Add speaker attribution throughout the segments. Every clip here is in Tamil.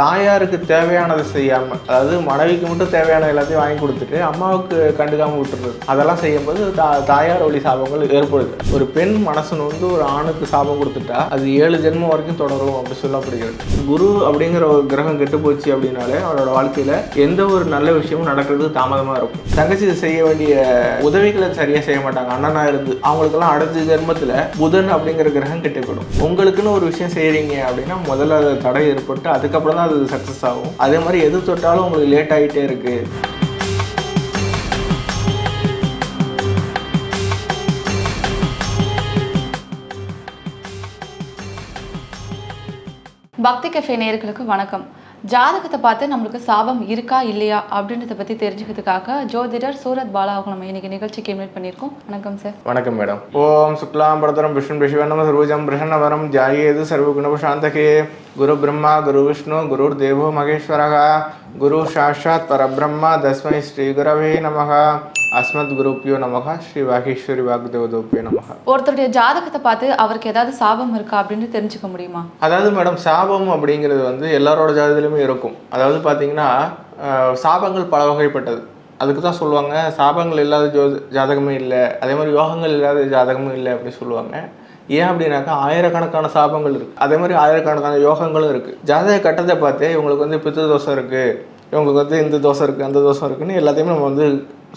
Speaker 1: தாயாருக்கு தேவையானதை செய்யாமல் அதாவது மனைவிக்கு மட்டும் தேவையான எல்லாத்தையும் வாங்கி கொடுத்துட்டு அம்மாவுக்கு கண்டுக்காமல் விட்டுருது அதெல்லாம் செய்யும்போது தா தாயார் வழி சாபங்கள் ஏற்படுது. ஒரு பெண் மனசு வந்து ஒரு ஆணுக்கு சாபம் கொடுத்துட்டா அது ஏழு ஜென்மம் வரைக்கும் தொடரும் அப்படி சொல்லப்படுகிறது. குரு அப்படிங்கிற ஒரு கிரகம் கெட்டு போச்சு அப்படின்னாலே அவரோட வாழ்க்கையில் எந்த ஒரு நல்ல விஷயமும் நடக்கிறது தாமதமாக இருக்கும். தங்கச்சி செய்ய வேண்டிய உதவிகளை சரியாக செய்ய மாட்டாங்க. அண்ணனாக இருந்து அவங்களுக்கெல்லாம் அடுத்த ஜென்மத்தில் புதன் அப்படிங்கிற கிரகம் கெட்டு போயிடும் உங்களுக்குன்னு ஒரு விஷயம் செய்கிறீங்க அப்படின்னா முதல்ல அதை தடை ஏற்பட்டு அதுக்கப்புறம் தான் அது சக்ஸஸ் ஆகும். அதே மாதிரி எது தொட்டாலும் உங்களுக்கு லேட் ஆகிட்டே இருக்கு.
Speaker 2: பக்தி கஃபே நேர்களுக்கு வணக்கம். ஜாதகத்தை பார்த்து நம்மளுக்கு சாபம் இருக்கா இல்லையா அப்படின்றத பற்றி தெரிஞ்சுக்கிறதுக்காக ஜோதிடர் சூரத் பாலா அவங்க நம்ம இன்னைக்கு நிகழ்ச்சிக்கு இன்வைட் பண்ணியிருக்கோம். வணக்கம் சார்.
Speaker 1: வணக்கம் மேடம். ஓம் சுக்லாம் பரதரம் விஷ்ணு பிஷிவனம் சர்வஜம் பிரசன்னவரம். ஜாயேது சர்வகுணபசாந்தகே குரு பிரம்மா குரு விஷ்ணு குரு தேவோ மகேஸ்வரகா குரு சாஷாத் பரபிரம்மா தஸ்மை ஸ்ரீ குரவே நமகா அஸ்மத் குருப்பியோ நமக ஸ்ரீ வாகேஸ்வரி வாகுதேவதோப்பியோ நமக
Speaker 2: ஒருத்தருடைய ஜாதகத்தை பார்த்து அவருக்கு ஏதாவது சாபம் இருக்கா அப்படின்னு தெரிஞ்சுக்க முடியுமா?
Speaker 1: அதாவது மேடம் சாபம் அப்படிங்கிறது வந்து எல்லாரோட ஜாதகத்திலுமே இருக்கும். அதாவது பார்த்தீங்கன்னா சாபங்கள் பல வகைப்பட்டது. அதுக்கு தான் சொல்லுவாங்க சாபங்கள் இல்லாத ஜோ ஜாதகமே இல்லை அதே மாதிரி யோகங்கள் இல்லாத ஜாதகமும் இல்லை அப்படின்னு சொல்லுவாங்க. ஏன் அப்படின்னாக்கா ஆயிரக்கணக்கான சாபங்கள் இருக்குது அதே மாதிரி ஆயிரக்கணக்கான யோகங்களும் இருக்குது ஜாதக கட்டத்தை பார்த்து இவங்களுக்கு வந்து பித்து தோஷம் இருக்குது இவங்களுக்கு வந்து இந்த தோசை இருக்குது அந்த தோசை இருக்குன்னு எல்லாத்தையுமே நம்ம வந்து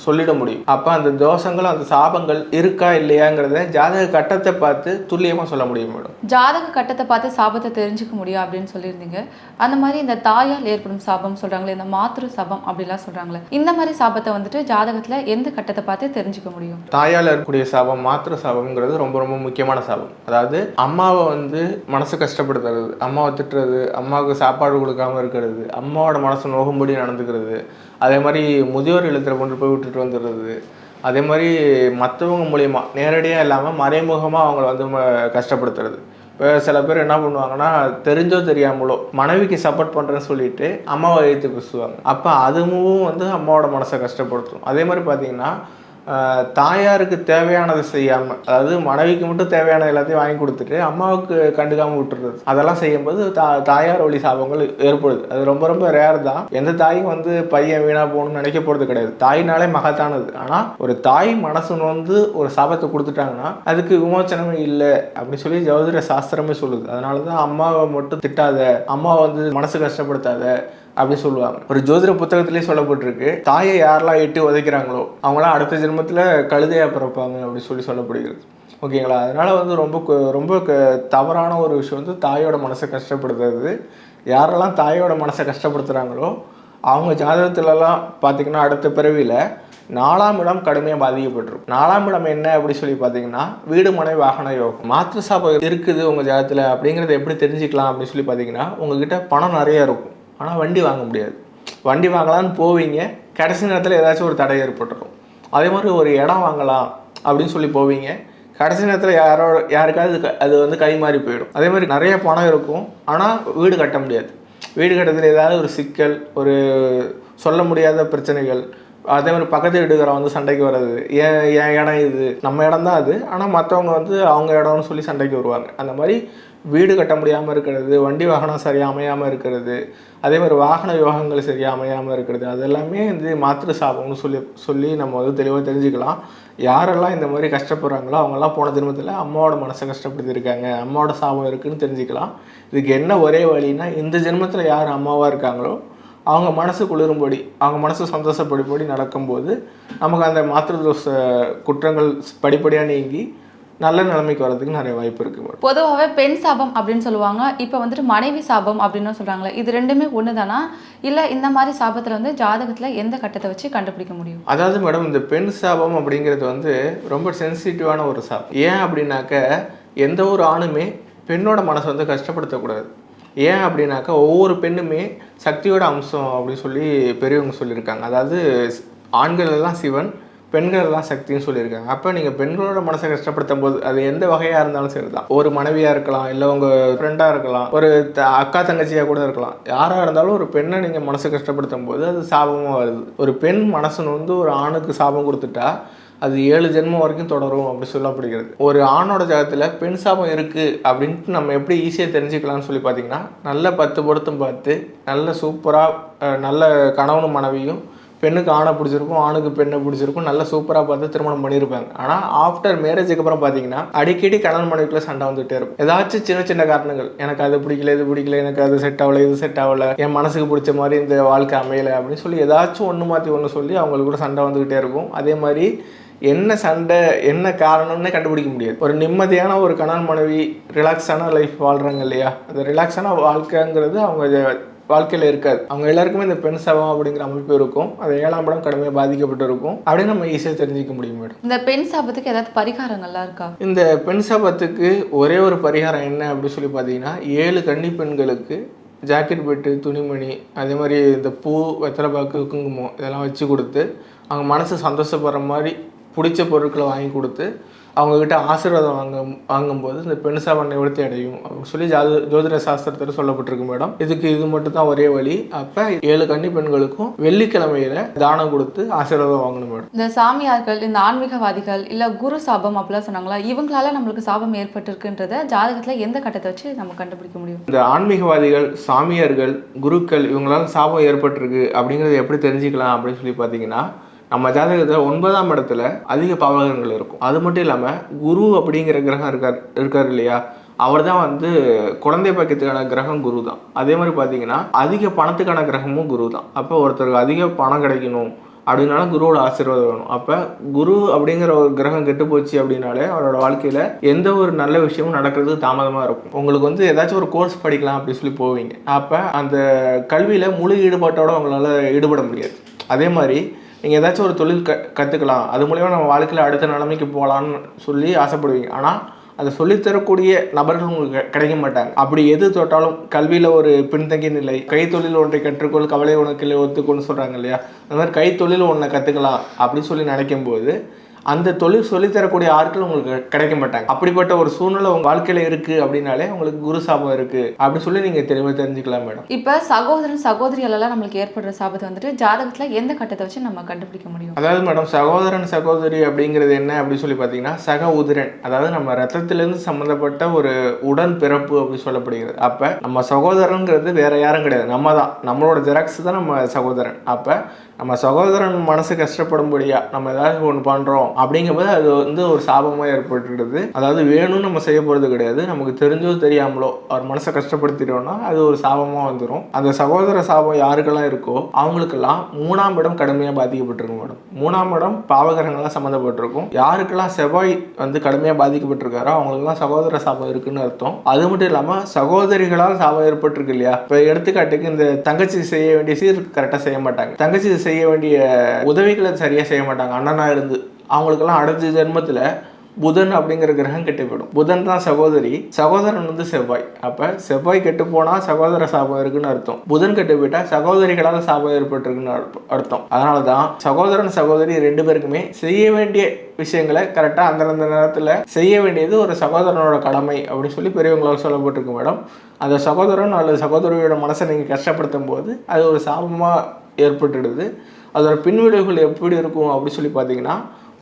Speaker 1: சொல்லிட முடியும். அப்போ அந்த தோஷங்கள் அந்த சாபங்கள் இருக்கா இல்லையாங்கிறத ஜாதக கட்டத்தை பார்த்து துல்லியமாக சொல்ல முடியும் மேடம்.
Speaker 2: ஜாதக கட்டத்தை பார்த்து சாபத்தை தெரிஞ்சுக்க முடியும் அப்படின்னு சொல்லியிருந்தீங்க. அந்த மாதிரி இந்த தாயால் ஏற்படும் சாபம் சொல்றாங்களே இந்த மாத்திரு சாபம் அப்படிலாம் சொல்றாங்களே இந்த மாதிரி சாபத்தை வந்துட்டு ஜாதகத்துல எந்த கட்டத்தை பார்த்து தெரிஞ்சுக்க முடியும்?
Speaker 1: தாயால் இருக்கக்கூடிய சாபம் மாத்திர சாபம்ங்கிறது ரொம்ப ரொம்ப முக்கியமான சாபம். அதாவது அம்மாவை வந்து மனசு கஷ்டப்படுத்துறது அம்மாவை திட்டுறது அம்மாவுக்கு சாப்பாடு கொடுக்காம இருக்கிறது அம்மாவோட மனசு நோகும்படி நடந்துக்கிறது. அதே மாதிரி முதியோர் இல்லத்தில் கொண்டு போய் எடுத்துகிட்டு வந்துடுறது. அதே மாதிரி மற்றவங்க மூலிமா நேரடியாக இல்லாமல் மறைமுகமாக அவங்கள வந்து ம- கஷ்டப்படுத்துறது. இப்போ சில பேர் என்ன பண்ணுவாங்கன்னா தெரிஞ்சோ தெரியாமலோ மனைவிக்கு சப்போர்ட் பண்ணுறேன்னு சொல்லிட்டு அம்மாவை எழுத்து பேசுவாங்க. அப்போ அதுவும் வந்து அம்மாவோட மனசை கஷ்டப்படுத்தும். அதே மாதிரி பார்த்தீங்கன்னா தாயாருக்கு தேவையானதை செய்யாமல் அதாவது மனைவிக்கு மட்டும் தேவையான எல்லாத்தையும் வாங்கி கொடுத்துட்டு அம்மாவுக்கு கண்டுக்காமல் விட்டுறது. அதெல்லாம் செய்யும்போது தா தாயார் வழி சாபங்கள் ஏற்படுது. அது ரொம்ப ரொம்ப ரேர் தான். எந்த தாயும் வந்து பையன் வீணாக போகணும்னு நினைக்க போகிறது கிடையாது. தாயினாலே மகத்தானது. ஆனால் ஒரு தாய் மனசு வந்து ஒரு சாபத்தை கொடுத்துட்டாங்கன்னா அதுக்கு விமோச்சனமே இல்லை அப்படின்னு சொல்லி ஜோதிட சாஸ்திரமே சொல்லுது. அதனால தான் அம்மாவை மட்டும் திட்டாத அம்மாவை வந்து மனசு கஷ்டப்படுத்தாத அப்படி சொல்லுவாங்க. ஒரு ஜோதிட புத்தகத்திலே சொல்லப்பட்டிருக்கு தாயை யாரெல்லாம் எட்டு உதைக்கிறாங்களோ அவங்களாம் அடுத்த ஜென்மத்தில் கழுதையா பிறப்பாங்க அப்படி சொல்லி சொல்லப்படுகிறது. ஓகேங்களா? அதனால் வந்து ரொம்ப ரொம்ப க- தவறான ஒரு விஷயம் வந்து தாயோட மனசை கஷ்டப்படுத்துறது. யாரெல்லாம் தாயோட மனசை கஷ்டப்படுத்துகிறாங்களோ அவங்க ஜாதகத்துலலாம் பார்த்தீங்கன்னா அடுத்த பிறவியில் நாலாம் இடம் கடுமையாக பாதிக்கப்பட்டிருக்கும். நாலாம் இடம் என்ன அப்படி சொல்லி பார்த்தீங்கன்னா வீடு மனை வாகன யோகம். மாத்திர சாபம் இருக்குது உங்கள் ஜாதகத்தில் அப்படிங்கிறத எப்படி தெரிஞ்சுக்கலாம் அப்படின்னு சொல்லி பார்த்தீங்கன்னா உங்ககிட்ட பணம் நிறைய இருக்கும். ஆனால் வண்டி வாங்க முடியாது. வண்டி வாங்கலாம்னு போவீங்க. கடைசி நேரத்தில் ஏதாச்சும் ஒரு தடை ஏற்பட்டுரும். அதே மாதிரி ஒரு இடம் வாங்கலாம் அப்படின்னு சொல்லி போவீங்க. கடைசி நேரத்தில் யாரோ யாருக்காவது அது க- அது வந்து கை மாறி போயிடும். அதே மாதிரி நிறைய பணம் இருக்கும். ஆனால் வீடு கட்ட முடியாது. வீடு கட்டத்தில் ஏதாவது ஒரு சிக்கல் ஒரு சொல்ல முடியாத பிரச்சனைகள் அதே மாதிரி பக்கத்து வீட்டுக்காரன் வந்து சண்டைக்கு வர்றது. ஏன் என் இடம் இது? நம்ம இடம் தான் அது. ஆனால் மற்றவங்க வந்து அவங்க இடம்னு சொல்லி சண்டைக்கு வருவாங்க. அந்த மாதிரி வீடு கட்ட முடியாமல் இருக்கிறது வண்டி வாகனம் சரியாக அமையாமல் இருக்கிறது அதே மாதிரி வாகன விவகாரங்கள் சரியாக அமையாமல் இருக்கிறது அது எல்லாமே வந்து மாத்திரு சாபம்னு சொல்லி சொல்லி நம்ம வந்து தெளிவாக தெரிஞ்சுக்கலாம். யாரெல்லாம் இந்த மாதிரி கஷ்டப்படுறாங்களோ அவங்கெல்லாம் போன ஜென்மத்தில் அம்மாவோட மனசை கஷ்டப்படுத்தியிருக்காங்க. அம்மாவோட சாபம் இருக்குதுன்னு தெரிஞ்சுக்கலாம். இதுக்கு என்ன ஒரே வழின்னா இந்த ஜென்மத்தில் யார் அம்மாவாக இருக்காங்களோ அவங்க மனசு குளிரும்படி அவங்க மனசு சந்தோஷப்படும்படி நடக்கும்போது நமக்கு அந்த மாத்திருதோஷ குற்றங்கள் படிப்படியாக நீங்கி நல்ல நிலைமைக்கு வர்றதுக்கு நிறைய வாய்ப்பு இருக்குது மேடம்.
Speaker 2: பொதுவாகவே பெண் சாபம் அப்படின்னு சொல்லுவாங்க. இப்போ வந்துட்டு மனைவி சாபம் அப்படின்னு சொல்றாங்களே இது ரெண்டுமே ஒன்று தானா இல்லை இந்த மாதிரி சாபத்தில் வந்து ஜாதகத்தில் எந்த கட்டத்தை வச்சு கண்டுபிடிக்க முடியும்?
Speaker 1: அதாவது மேடம் இந்த பெண் சாபம் அப்படிங்கிறது வந்து ரொம்ப சென்சிட்டிவான ஒரு சாபம். ஏன் அப்படின்னாக்க எந்த ஒரு ஆணுமே பெண்ணோட மனசை வந்து கஷ்டப்படுத்தக்கூடாது. ஏன் அப்படின்னாக்கா ஒவ்வொரு பெண்ணுமே சக்தியோட அம்சம் அப்படின்னு சொல்லி பெரியவங்க சொல்லியிருக்காங்க. அதாவது ஆண்கள் எல்லாம் சிவன் பெண்கள் எல்லாம் சக்தின்னு சொல்லியிருக்காங்க. அப்போ நீங்கள் பெண்களோட மனசை கஷ்டப்படுத்தும் போது அது எந்த வகையாக இருந்தாலும் சரி தான் ஒரு மனைவியாக இருக்கலாம் இல்லை உங்கள் ஃப்ரெண்டாக இருக்கலாம் ஒரு த- அக்கா தங்கச்சியாக கூட இருக்கலாம். யாராக இருந்தாலும் ஒரு பெண்ணை நீங்கள் மனசை கஷ்டப்படுத்தும் போது அது சாபமாக வருது. ஒரு பெண் மனசு வந்து ஒரு ஆணுக்கு சாபம் கொடுத்துட்டா அது ஏழு ஜென்மம் வரைக்கும் தொடரும் அப்படி சொல்லப்படுகிறது ஒரு ஆணோட ஜாதகத்தில் பெண் சாபம் இருக்குது அப்படின்ட்டு நம்ம எப்படி ஈஸியாக தெரிஞ்சுக்கலாம்னு சொல்லி பார்த்தீங்கன்னா நல்ல பத்து பொருத்தம் பார்த்து நல்ல சூப்பராக நல்ல கணவனும் மனைவியும் பெண்ணுக்கு ஆணை பிடிச்சிருக்கும் ஆணுக்கு பெண்ணை பிடிச்சிருக்கும் நல்ல சூப்பராக பார்த்து திருமணம் பண்ணியிருப்பாங்க. ஆனால் ஆஃப்டர் மேரேஜுக்கு அப்புறம் பார்த்தீங்கன்னா அடிக்கடி கணவன் மனைவிக்குள்ள சண்டை வந்துகிட்டே இருக்கும். ஏதாச்சும் சின்ன சின்ன காரணங்கள் எனக்கு அது பிடிக்கல இது பிடிக்கல எனக்கு அது செட் ஆகல இது செட் ஆகல என் மனசுக்கு பிடிச்ச மாதிரி இந்த வாழ்க்கை அமையலை அப்படின்னு சொல்லி ஏதாச்சும் ஒன்று மாற்றி ஒன்று சொல்லி அவங்களுக்கு கூட சண்டை வந்துக்கிட்டே இருக்கும். அதே மாதிரி என்ன சண்டை என்ன காரணம்னு கண்டுபிடிக்க முடியாது. ஒரு நிம்மதியான ஒரு கணவன் மனைவி ரிலாக்ஸான லைஃப் வாழ்கிறாங்க இல்லையா? அந்த ரிலாக்ஸான வாழ்க்கைங்கிறது அவங்க வாழ்க்கையில் இருக்காது. அவங்க எல்லாருக்குமே இந்த பெண் சபம் அப்படிங்கிற அமைப்பு இருக்கும். அது ஏழாம் படம் கடுமையாக பாதிக்கப்பட்டு இருக்கும். அப்படின்னு நம்ம ஈஸியாக தெரிஞ்சுக்க முடியும் மேடம்.
Speaker 2: இந்த பெண் சாபத்துக்கு ஏதாவது பரிகாரங்கள்லாம் இருக்கா?
Speaker 1: இந்த பெண் சாபத்துக்கு ஒரே ஒரு பரிகாரம் என்ன அப்படின்னு சொல்லி பார்த்தீங்கன்னா ஏழு கன்னி பெண்களுக்கு ஜாக்கெட் பெட்டு துணிமணி அதே மாதிரி இந்த பூ வெத்தலை பாக்கு குங்குமம் இதெல்லாம் வச்சு கொடுத்து அவங்க மனசு சந்தோஷப்படுற மாதிரி பிடிச்ச பொருட்களை வாங்கி கொடுத்து அவங்கக்கிட்ட ஆசீர்வாதம் வாங்க வாங்கும்போது இந்த பெண் சாபம் நிவர்த்தி அடையும். அப்படின்னு சொல்லி ஜாத ஜோதிட சாஸ்திரத்தில் சொல்லப்பட்டிருக்கு மேடம். இதுக்கு இது மட்டும் தான் ஒரே வழி. அப்போ ஏழு கன்னி பெண்களுக்கும் வெள்ளிக்கிழமையில தானம் கொடுத்து ஆசீர்வாதம் வாங்கணும் மேடம்.
Speaker 2: இந்த சாமியார்கள் இந்த ஆன்மீகவாதிகள் இல்ல குரு சாபம் அப்படிலாம் சொன்னாங்களா? இவங்களால நம்மளுக்கு சாபம் ஏற்பட்டிருக்குன்றத ஜாதகத்துல எந்த கட்டத்தை வச்சு நம்ம கண்டுபிடிக்க முடியும்?
Speaker 1: இந்த ஆன்மீகவாதிகள் சாமியார்கள் குருக்கள் இவங்களால சாபம் ஏற்பட்டிருக்கு அப்படிங்கிறத எப்படி தெரிஞ்சுக்கலாம் அப்படின்னு சொல்லி பார்த்தீங்கன்னா நம்ம ஜாதகத்தில் ஒன்பதாம் இடத்துல அதிக பாவகங்கள் இருக்கும். அது மட்டும் இல்லாமல் குரு அப்படிங்கிற கிரகம் இருக்கார் இருக்கார் இல்லையா? அவர் தான் வந்து குழந்தை பாக்கியத்துக்கான கிரகம் குரு தான் அதே மாதிரி பார்த்தீங்கன்னா அதிக பணத்துக்கான கிரகமும் குரு தான் அப்போ ஒருத்தருக்கு அதிக பணம் கிடைக்கணும் அப்படின்னாலும் குருவோட ஆசீர்வாதம் வேணும். அப்போ குரு அப்படிங்கிற ஒரு கிரகம் கெட்டு போச்சு அப்படின்னாலே அவரோட வாழ்க்கையில் எந்த ஒரு நல்ல விஷயமும் நடக்கிறதுக்கு தாமதமாக இருக்கும். உங்களுக்கு வந்து ஏதாச்சும் ஒரு கோர்ஸ் படிக்கலாம் அப்படின்னு சொல்லி போவீங்க. அப்போ அந்த கல்வியில் முழு ஈடுபாட்டோட அவங்களால ஈடுபட முடியாது. அதே மாதிரி நீங்கள் ஏதாச்சும் ஒரு தொழில் க கற்றுக்கலாம் அது மூலிமா நம்ம வாழ்க்கையில் அடுத்த நிலைமைக்கு போகலான்னு சொல்லி ஆசைப்படுவீங்க. ஆனால் அதை சொல்லித்தரக்கூடிய நபர்கள் உங்களுக்கு கிடைக்க மாட்டாங்க. அப்படி எது தொட்டாலும் கல்வியில் ஒரு பின்தங்கிய நிலை. கைத்தொழில் ஒன்றை கற்றுக்கொள் கவலை உனக்கு இல்லை ஒத்துக்கொள்னு சொல்கிறாங்க இல்லையா? அந்த மாதிரி கைத்தொழில் ஒன்றை கற்றுக்கலாம் அப்படின்னு சொல்லி நினைக்கும் போது அந்த தொழில் சொல்லித்தரக்கூடிய ஆட்கள் உங்களுக்கு கிடைக்க மாட்டாங்க. அப்படிப்பட்ட ஒரு சூழ்நிலை உங்கள் வாழ்க்கையில் இருக்குது அப்படின்னாலே உங்களுக்கு குரு சாபம் இருக்குது அப்படின்னு சொல்லி நீங்கள் தெளிவாக தெரிஞ்சுக்கலாம் மேடம்.
Speaker 2: இப்ப சகோதரன் சகோதரிகளெல்லாம் நம்மளுக்கு ஏற்படுற சாபத்தை வந்துட்டு ஜாதகத்துல எந்த கட்டத்தை வச்சு நம்ம கண்டுபிடிக்க முடியும்?
Speaker 1: அதாவது மேடம் சகோதரன் சகோதரி அப்படிங்கிறது என்ன அப்படின்னு சொல்லி பார்த்தீங்கன்னா சக உதிரன் அதாவது நம்ம ரத்தத்திலேருந்து சம்மந்தப்பட்ட ஒரு உடன் பிறப்பு அப்படி சொல்லப்படுகிறது. அப்போ நம்ம சகோதரங்கிறது வேற யாரும் கிடையாது. நம்ம தான். நம்மளோட ஜெராக்ஸ் தான் நம்ம சகோதரன். அப்போ நம்ம சகோதரன் மனசு கஷ்டப்படும்படியா நம்ம ஏதாவது ஒன்று பண்ணுறோம் அப்படிங்கும்போது அது வந்து ஒரு சாபமாக ஏற்பட்டுடுது. அதாவது வேணும்னு நம்ம செய்ய போகிறது கிடையாது. நமக்கு தெரிஞ்சோ தெரியாமலோ அவர் மனசை கஷ்டப்படுத்திட்டோம்னா அது ஒரு சாபமாக வந்துடும் அந்த சகோதர சாபம் யாருக்கெல்லாம் இருக்கோ அவங்களுக்கெல்லாம் மூணாம் இடம் கடுமையாக பாதிக்கப்பட்டிருக்கும் மேடம். மூணாம் இடம் பாவகரங்கள்லாம் சம்மந்தப்பட்டிருக்கும். யாருக்கெல்லாம் செவ்வாய் வந்து கடுமையாக பாதிக்கப்பட்டிருக்காரோ அவங்களுக்குலாம் சகோதர சாபம் இருக்குன்னு அர்த்தம். அது மட்டும் இல்லாமல் சகோதரிகளால் சாபம் ஏற்பட்டிருக்கு இல்லையா? இப்போ எடுத்துக்காட்டுக்கு இந்த தங்கச்சி செய்ய வேண்டிய சீர் கரெக்டாக செய்ய மாட்டாங்க. தங்கச்சி செய்ய வேண்டிய உதவிகளை சரியாக செய்ய மாட்டாங்க. அண்ணனாக இருந்து அவங்களுக்கெல்லாம் அடுத்த ஜென்மத்தில் புதன் அப்படிங்கிற கிரகம் கெட்டு போயிடும். புதன் தான் சகோதரி சகோதரன் வந்து செவ்வாய். அப்போ செவ்வாய் கெட்டு போனால் சகோதர சாபம் இருக்குன்னு அர்த்தம். புதன் கெட்டு போயிட்டா சகோதரிகளால் சாபம் ஏற்பட்டுருக்குன்னு அர்த்தம். அதனால தான் சகோதரன் சகோதரி ரெண்டு பேருக்குமே செய்ய வேண்டிய விஷயங்களை கரெக்டாக அந்தந்த நேரத்தில் செய்ய வேண்டியது ஒரு சகோதரனோட கடமை அப்படின்னு சொல்லி பெரியவங்களால் சொல்லப்பட்டிருக்கு மேடம். அந்த சகோதரன் அல்லது சகோதரியோட மனசை நீங்கள் கஷ்டப்படுத்தும் போது அது ஒரு சாபமாக ஏற்பட்டுடுது. அதோட பின்விளைவுகள் எப்படி இருக்கும் அப்படின்னு சொல்லி பார்த்தீங்கன்னா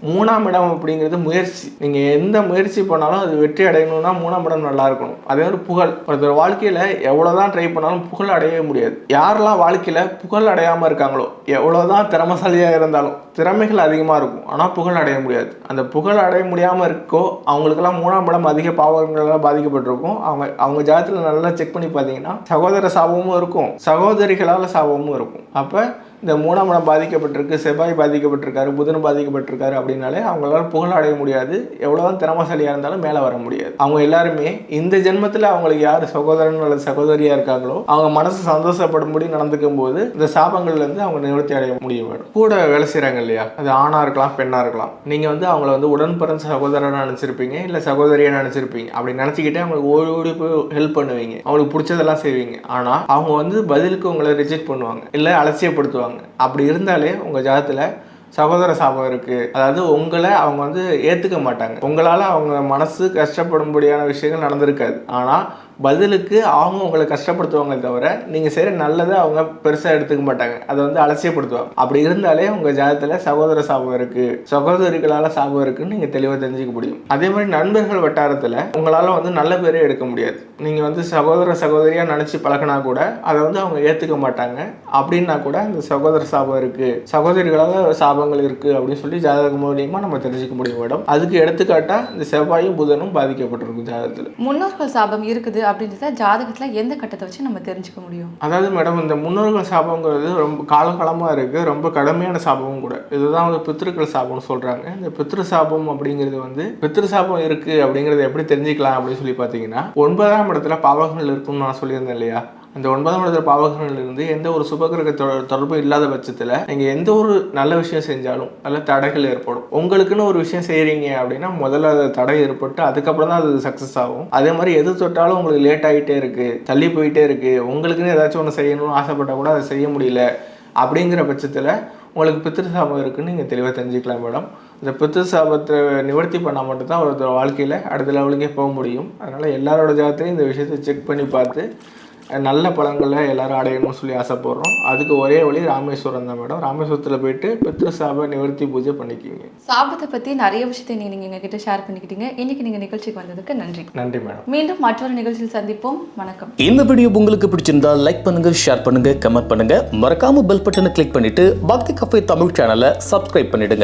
Speaker 1: மூணாம் இடம் அப்படிங்கிறது முயற்சி. நீங்கள் எந்த முயற்சி பண்ணாலும் அது வெற்றி அடையணும்னா மூணாம் இடம் நல்லா இருக்கணும். அதே மாதிரி புகழ். ஒருத்தர் வாழ்க்கையில் எவ்வளோதான் ட்ரை பண்ணாலும் புகழ் அடையவே முடியாது. யாரெல்லாம் வாழ்க்கையில் புகழ் அடையாமல் இருக்காங்களோ எவ்வளோதான் திறமசாலியாக இருந்தாலும் திறமைகள் அதிகமாக இருக்கும். ஆனால் புகழ் அடைய முடியாது. அந்த புகழ் அடைய முடியாமல் இருக்கோ அவங்களுக்கெல்லாம் மூணாம் இடம் அதிக பாவங்களால் பாதிக்கப்பட்டிருக்கும். அவங்க அவங்க ஜாதத்தில் நல்லா செக் பண்ணி பார்த்தீங்கன்னா சகோதர சாபமும் இருக்கும். சகோதரிகளால் சாபமும் இருக்கும். அப்போ இந்த மூணாம் இடம் பாதிக்கப்பட்டிருக்கு செவ்வாய் பாதிக்கப்பட்டிருக்காரு புதன் பாதிக்கப்பட்டிருக்காரு அப்படின்னாலே அவங்களால புகழ் அடைய முடியாது. எவ்வளோதான் திறமசாலியாக இருந்தாலும் மேலே வர முடியாது. அவங்க எல்லாருமே இந்த ஜென்மத்தில் அவங்களுக்கு யார் சகோதரன் அல்லது சகோதரியாக இருக்காங்களோ அவங்க மனசு சந்தோஷப்படும்படி நடந்துக்கும் போது இந்த சாபங்கள்லேருந்து அவங்க நிவர்த்தி அடைய முடியும் கூட வேலை செய்கிறாங்க இல்லையா? அது ஆணாக இருக்கலாம் பெண்ணாக இருக்கலாம். நீங்கள் வந்து அவங்கள வந்து உடன் பிறந்த சகோதரனாக நினச்சிருப்பீங்க இல்லை சகோதரியாக நினச்சிருப்பீங்க. அப்படி நினச்சிக்கிட்டே அவங்களுக்கு ஓடி ஓடி போய் ஹெல்ப் பண்ணுவீங்க. அவங்களுக்கு பிடிச்சதெல்லாம் செய்வீங்க. ஆனால் அவங்க வந்து பதிலுக்கு உங்களை ரிஜெக்ட் பண்ணுவாங்க. இல்லை அலட்சியப்படுத்துவாங்க. அப்படி இருந்தாலே உங்கள் ஜாதத்தில் சகோதர சாபம் இருக்குது அதாவது உங்களை அவங்க வந்து ஏற்றுக்க மாட்டாங்க. உங்களால் அவங்க மனசு கஷ்டப்படும்படியான விஷயங்கள் நடந்திருக்காது. ஆனால் பதிலுக்கு அவங்க உங்களை கஷ்டப்படுத்துவாங்க தவிர நீங்கள் செய்கிற நல்லதை அவங்க பெருசாக எடுத்துக்க மாட்டாங்க. அதை வந்து அலட்சியப்படுத்துவாங்க. அப்படி இருந்தாலே உங்கள் ஜாதகத்தில் சகோதர சாபம் இருக்குது சகோதரிகளால் சாபம் இருக்குன்னு நீங்கள் தெளிவாக தெரிஞ்சுக்க முடியும். அதே மாதிரி நண்பர்கள் வட்டாரத்தில் உங்களால் வந்து நல்ல பேரே எடுக்க முடியாது. நீங்கள் வந்து சகோதர சகோதரியாக நினச்சி பழகினா கூட அதை வந்து அவங்க ஏற்றுக்க மாட்டாங்க. அப்படின்னா கூட அந்த சகோதர சாபம் இருக்குது சகோதரிகளால் சாபங்கள் இருக்குது அப்படின்னு சொல்லி ஜாதகம் மூலியமாக நம்ம தெரிஞ்சுக்க முடியும் மேடம். அதுக்கு எடுத்துக்காட்டாக இந்த செவ்வாயும் புதனும் பாதிக்கப்பட்டிருக்கும் ஜாதகத்தில்.
Speaker 2: முன்னோர்கள் சாபம் இருக்குது. அப்படின்றத ஜாதகத்தில் எந்த கட்டத்தை வச்சு நம்ம தெரிஞ்சுக்க முடியும்?
Speaker 1: அதாவது மேடம் இந்த முன்னோர்கள் சாபங்கிறது ரொம்ப காலகாலமாக இருக்குது ரொம்ப கடுமையான சாபமும் கூட. இதுதான் வந்து பித்திருக்கள் சாபம்னு சொல்கிறாங்க இந்த பித்ரு சாபம் அப்படிங்கிறது வந்து பித்ரு சாபம் இருக்குது அப்படிங்கிறத எப்படி தெரிஞ்சுக்கலாம் அப்படின்னு சொல்லி பார்த்தீங்கன்னா ஒன்பதாம் இடத்துல பாவகங்கள் இருக்கும்னு நான் சொல்லியிருந்தேன் இல்லையா? இந்த ஒன்பதாம் இடத்துல பாவகங்கள் இருந்து எந்த ஒரு சுபகிரக தொ- தொடர்பு இல்லாத பட்சத்தில் நீங்கள் எந்த ஒரு நல்ல விஷயம் செஞ்சாலும் நல்ல தடைகள் ஏற்படும். உங்களுக்குன்னு ஒரு விஷயம் செய்கிறீங்க அப்படின்னா முதல்ல அது தடை ஏற்பட்டு அதுக்கப்புறம் தான் அது சக்ஸஸ் ஆகும். அதே மாதிரி எது தொட்டாலும் உங்களுக்கு லேட் ஆகிட்டே இருக்குது தள்ளி போயிட்டே இருக்குது உங்களுக்குன்னு ஏதாச்சும் ஒன்று செய்யணும்னு ஆசைப்பட்டால் கூட அதை செய்ய முடியல அப்படிங்கிற பட்சத்தில் உங்களுக்கு பித்திரு சாபம் இருக்குன்னு நீங்கள் தெளிவாக தெரிஞ்சுக்கலாம் மேடம். இந்த பித்திரு சாபத்தை நிவர்த்தி பண்ணால் மட்டும்தான் ஒருத்தர் வாழ்க்கையில் அடுத்த லெவலுக்கே போக முடியும். அதனால் எல்லாரோட ஜாதத்தையும் இந்த விஷயத்தை செக் பண்ணி பார்த்து நல்ல பழங்களை எல்லாரும் அடையணும்னு சொல்லி ஆசைப்படுறோம். அதுக்கு ஒரே வழி ராமேஸ்வரம் தான் மேடம். ராமேஸ்வரத்தில் போயிட்டு பித்திரு சாப நிவர்த்தி பூஜை பண்ணிக்கிங்க
Speaker 2: சாபத்தை பத்தி நிறைய விஷயத்தை நீங்க நீங்க எங்ககிட்ட ஷேர் பண்ணிக்கிட்டீங்க. இன்னைக்கு நீங்க நிகழ்ச்சிக்கு வந்ததுக்கு நன்றி.
Speaker 1: நன்றி மேடம்.
Speaker 2: மீண்டும் மற்றொரு நிகழ்ச்சியில் சந்திப்போம். வணக்கம்.
Speaker 3: இந்த வீடியோ உங்களுக்கு பிடிச்சிருந்தா லைக் பண்ணுங்க ஷேர் பண்ணுங்க கமெண்ட் பண்ணுங்க. மறக்காம பெல் பட்டனை கிளிக் பண்ணிட்டு பக்தி கஃபே தமிழ் சேனலை சப்ஸ்கிரைப் பண்ணிடுங்க.